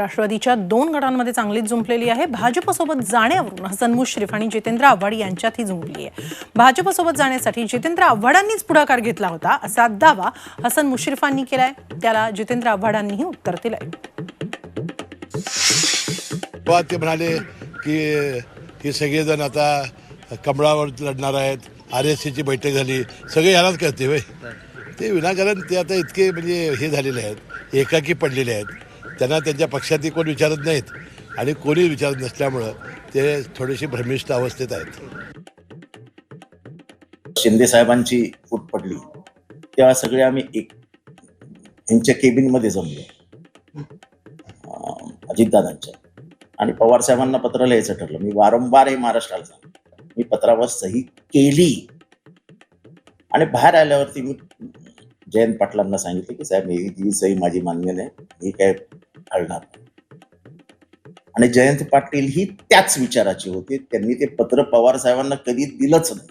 राष्ट्रवादीच्या दोन गटांमध्ये चांगलीच जुंपलेली आहे. भाजपसोबत जाण्यावरून हसन मुश्रीफ आणि जितेंद्र आव्हाड यांच्यात ही जुंपली आहे. भाजपसोबत जाण्यासाठी जितेंद्र आव्हाडांनीच पुढाकार घेतला होता असा दावा हसन मुश्रीफांनी केलाय. त्याला जितेंद्र आव्हाडांनीही उत्तर दिलंय. ते म्हणाले की हे सगळेजण आता कमळावर लढणार आहेत. आर एस सीची बैठक झाली. सगळे यालाच कळते होय. ते विनाकारण ते आता इतके म्हणजे हे झालेले आहेत एकाकी पडलेले आहेत. त्यांना त्यांच्या पक्षातही कोणी विचारत नाहीत आणि कोणी विचारत नसल्यामुळं ते थोडीशी भ्रमिष्ठ अवस्थेत आहेत. शिंदे साहेबांची फूट पडली. तेव्हा सगळे आम्ही एक यांच्या केबिनमध्ये जमलो. अजितदादांच्या. आणि पवार साहेबांना पत्र लिहायचं ठरलं. मी वारंवार हे महाराष्ट्राला मी पत्रावर सही केली. आणि बाहेर आल्यावरती मी जयंत पाटलांना सांगितलं की साहेब ही सही माझी मान्य नाही. ही काय घालणार आणि जयंत पाटील ही त्याच विचाराचे होते. त्यांनी ते पत्र पवार साहेबांना कधी दिलंच नाही.